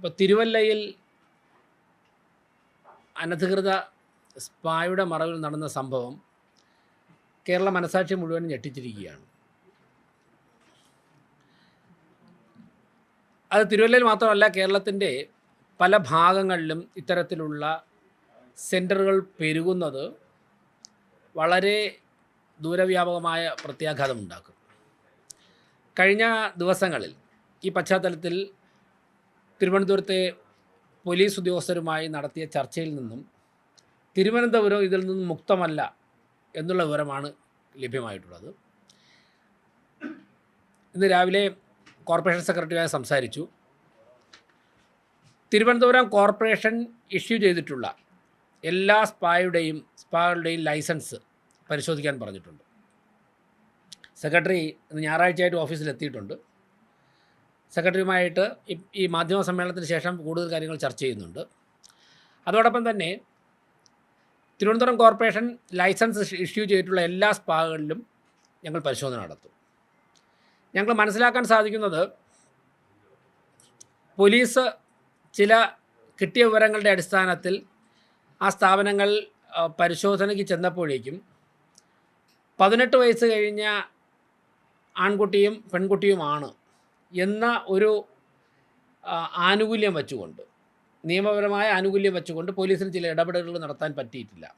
ഇപ്പോൾ തിരുവല്ലയിൽ അനധികൃത സ്പായുടെ മറവിൽ നടന്ന സംഭവം കേരള മനസാക്ഷി മുഴുവൻ ഞെട്ടിച്ചിരിക്കുകയാണ്. അത് തിരുവല്ലയിൽ മാത്രമല്ല കേരളത്തിന്റെ പല ഭാഗങ്ങളിലും ഇത്തരത്തിലുള്ള സെന്ററുകൾ പെരുകുന്നത് വളരെ ദൂരവ്യാപകമായ പ്രത്യാഘാതമുണ്ടാക്കും. കഴിഞ്ഞ ദിവസങ്ങളിൽ ഈ പശ്ചാത്തലത്തിൽ തിരുവനന്തപുരത്തെ പോലീസ് ഉദ്യോഗസ്ഥരുമായി നടത്തിയ ചർച്ചയിൽ നിന്നും തിരുവനന്തപുരം ഇതിൽ നിന്നും മുക്തമല്ല എന്നുള്ള വിവരമാണ് ലഭ്യമായിട്ടുള്ളത്. ഇന്ന് രാവിലെ കോർപ്പറേഷൻ സെക്രട്ടറിയായി സംസാരിച്ചു. തിരുവനന്തപുരം കോർപ്പറേഷൻ ഇഷ്യൂ ചെയ്തിട്ടുള്ള എല്ലാ സ്പായുടെയും സ്പാകളുടെയും ലൈസൻസ് പരിശോധിക്കാൻ പറഞ്ഞിട്ടുണ്ട്. സെക്രട്ടറി ഇന്ന് ഞായറാഴ്ചയായിട്ട് ഓഫീസിൽ എത്തിയിട്ടുണ്ട് സെക്രട്ടറിയുമായിട്ട് ഈ- മാധ്യമ സമ്മേളനത്തിന് ശേഷം കൂടുതൽ കാര്യങ്ങൾ ചർച്ച ചെയ്യുന്നുണ്ട്. അതോടൊപ്പം തന്നെ തിരുവനന്തപുരം കോർപ്പറേഷൻ ലൈസൻസ് ഇഷ്യൂ ചെയ്തിട്ടുള്ള എല്ലാ സ്പാകളിലും ഞങ്ങൾ പരിശോധന നടത്തും. ഞങ്ങൾ മനസ്സിലാക്കാൻ സാധിക്കുന്നത് പോലീസ് ചില കിട്ടിയ വിവരങ്ങളുടെ അടിസ്ഥാനത്തിൽ ആ സ്ഥാപനങ്ങൾ പരിശോധനയ്ക്ക് ചെന്നപ്പോഴേക്കും പതിനെട്ട് വയസ്സ് കഴിഞ്ഞ ആൺകുട്ടിയും പെൺകുട്ടിയുമാണ് എന്ന ഒരു ആനുകൂല്യം വെച്ചുകൊണ്ട് നിയമപരമായ ആനുകൂല്യം വെച്ചുകൊണ്ട് പോലീസിന് ചില ഇടപെടലുകൾ നടത്താൻ പറ്റിയിട്ടില്ല.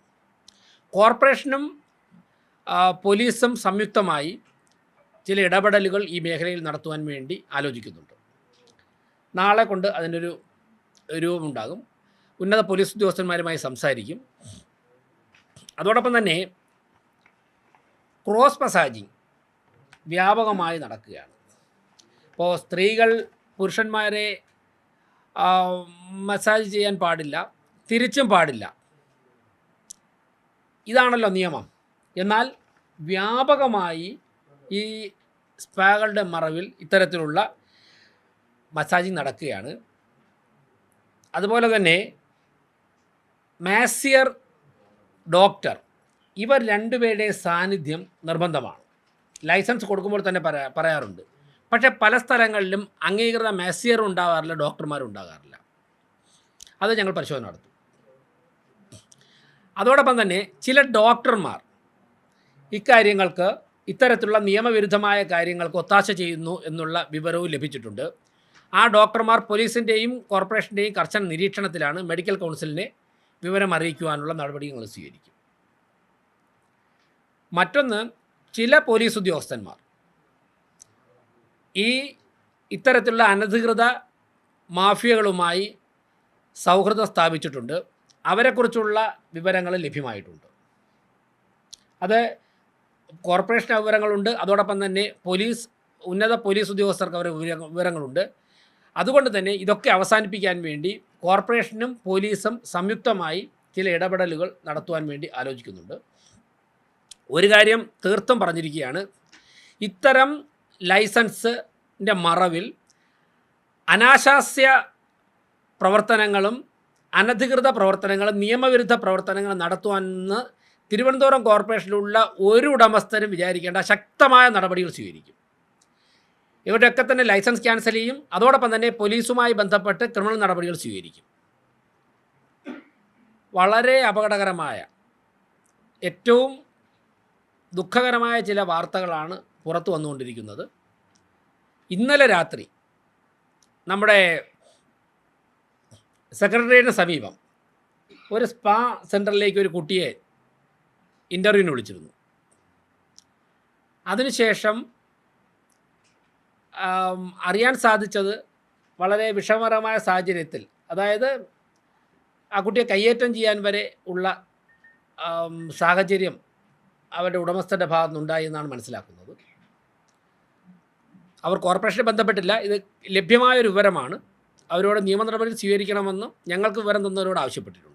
കോർപ്പറേഷനും പോലീസും സംയുക്തമായി ചില ഇടപെടലുകൾ ഈ മേഖലയിൽ നടത്തുവാൻ വേണ്ടി ആലോചിക്കുന്നുണ്ട്. നാളെ കൊണ്ട് അതിനൊരു രൂപമുണ്ടാകും. ഉന്നത പോലീസ് ഉദ്യോഗസ്ഥന്മാരുമായി സംസാരിക്കും. അതോടൊപ്പം തന്നെ ക്രോസ് മസാജിങ് വ്യാപകമായി നടക്കുകയാണ്. ഇപ്പോൾ സ്ത്രീകൾ പുരുഷന്മാരെ മസാജ് ചെയ്യാൻ പാടില്ല തിരിച്ചും പാടില്ല. ഇതാണല്ലോ നിയമം. എന്നാൽ വ്യാപകമായി ഈ സ്പാകളുടെ മറവിൽ ഇത്തരത്തിലുള്ള മസാജിങ് നടക്കുകയാണ്. അതുപോലെ തന്നെ മാസിയർ ഡോക്ടർ ഇവർ രണ്ടുപേരുടെ സാന്നിധ്യം നിർബന്ധമാണ്. ലൈസൻസ് കൊടുക്കുമ്പോൾ തന്നെ പറയാ പറയാറുണ്ട്. പക്ഷേ പല സ്ഥലങ്ങളിലും അംഗീകൃത മാസിയർ ഉണ്ടാകാറില്ല ഡോക്ടർമാരും ഉണ്ടാകാറില്ല. അത് ഞങ്ങൾ പരിശോധന നടത്തും. അതോടൊപ്പം തന്നെ ചില ഡോക്ടർമാർ ഇക്കാര്യങ്ങൾക്ക് ഇത്തരത്തിലുള്ള നിയമവിരുദ്ധമായ കാര്യങ്ങൾക്ക് ഒത്താശ ചെയ്യുന്നു എന്നുള്ള വിവരവും ലഭിച്ചിട്ടുണ്ട്. ആ ഡോക്ടർമാർ പോലീസിന്റെയും കോർപ്പറേഷന്റെയും കർശന നിരീക്ഷണത്തിലാണ് മെഡിക്കൽ കൗൺസിലിനെ വിവരം അറിയിക്കുവാനുള്ള നടപടികൾ സ്വീകരിക്കും. മറ്റൊന്ന് ചില പോലീസ് ഉദ്യോഗസ്ഥന്മാർ ഈ ഇത്തരത്തിലുള്ള അനധികൃത മാഫിയകളുമായി സൗഹൃദം സ്ഥാപിച്ചിട്ടുണ്ട്. അവരെക്കുറിച്ചുള്ള വിവരങ്ങൾ ലഭ്യമായിട്ടുണ്ട്. അത് കോർപ്പറേഷൻ വിവരങ്ങളുണ്ട്. അതോടൊപ്പം തന്നെ പോലീസ് ഉന്നത പോലീസ് ഉദ്യോഗസ്ഥർക്ക് അവരുടെ വിവരങ്ങളുണ്ട്. അതുകൊണ്ട് തന്നെ ഇതൊക്കെ അവസാനിപ്പിക്കാൻ വേണ്ടി കോർപ്പറേഷനും പോലീസും സംയുക്തമായി ചില ഇടപെടലുകൾ നടത്തുവാൻ വേണ്ടി ആലോചിക്കുന്നുണ്ട്. ഒരു കാര്യം തീർത്തും പറഞ്ഞിരിക്കുകയാണ്. ഇത്തരം ലൈസൻസിന്റെ മറവിൽ അനാശാസ്യ പ്രവർത്തനങ്ങളും അനധികൃത പ്രവർത്തനങ്ങളും നിയമവിരുദ്ധ പ്രവർത്തനങ്ങളും നടത്തുവാനെന്ന് തിരുവനന്തപുരം കോർപ്പറേഷനിലുള്ള ഒരു ഉടമസ്ഥരും വിചാരിക്കേണ്ട ശക്തമായ നടപടികൾ സ്വീകരിക്കും. ഇവരുടെയൊക്കെ തന്നെ ലൈസൻസ് ക്യാൻസൽ ചെയ്യും. അതോടൊപ്പം തന്നെ പോലീസുമായി ബന്ധപ്പെട്ട് ക്രിമിനൽ നടപടികൾ സ്വീകരിക്കും. വളരെ അപകടകരമായ ഏറ്റവും ദുഃഖകരമായ ചില വാർത്തകളാണ് പുറത്തു വന്നുകൊണ്ടിരിക്കുന്നത്. ഇന്നലെ രാത്രി നമ്മുടെ സെക്രട്ടേറിയറ്റിന് സമീപം ഒരു സ്പാ സെന്ററിലേക്ക് ഒരു കുട്ടിയെ ഇന്റർവ്യൂവിന് വിളിച്ചിരുന്നു. അതിനുശേഷം അറിയാൻ സാധിച്ചത് വളരെ വിഷമകരമായ സാഹചര്യത്തിൽ അതായത് ആ കുട്ടിയെ കയ്യേറ്റം ചെയ്യാൻ വരെ ഉള്ള സാഹചര്യം അവരുടെ ഉടമസ്ഥന്റെ ഭാഗത്തുനിന്നുണ്ടായി എന്നാണ് മനസ്സിലാക്കുന്നത്. അവർ കോർപ്പറേഷനെ ബന്ധപ്പെട്ടില്ല. ഇത് ലഭ്യമായ ഒരു വിവരമാണ്. അവരോട് നിയമ നടപടി സ്വീകരിക്കണമെന്നും ഞങ്ങൾക്ക് വിവരം തന്നവരോട് ആവശ്യപ്പെട്ടിട്ടുണ്ട്.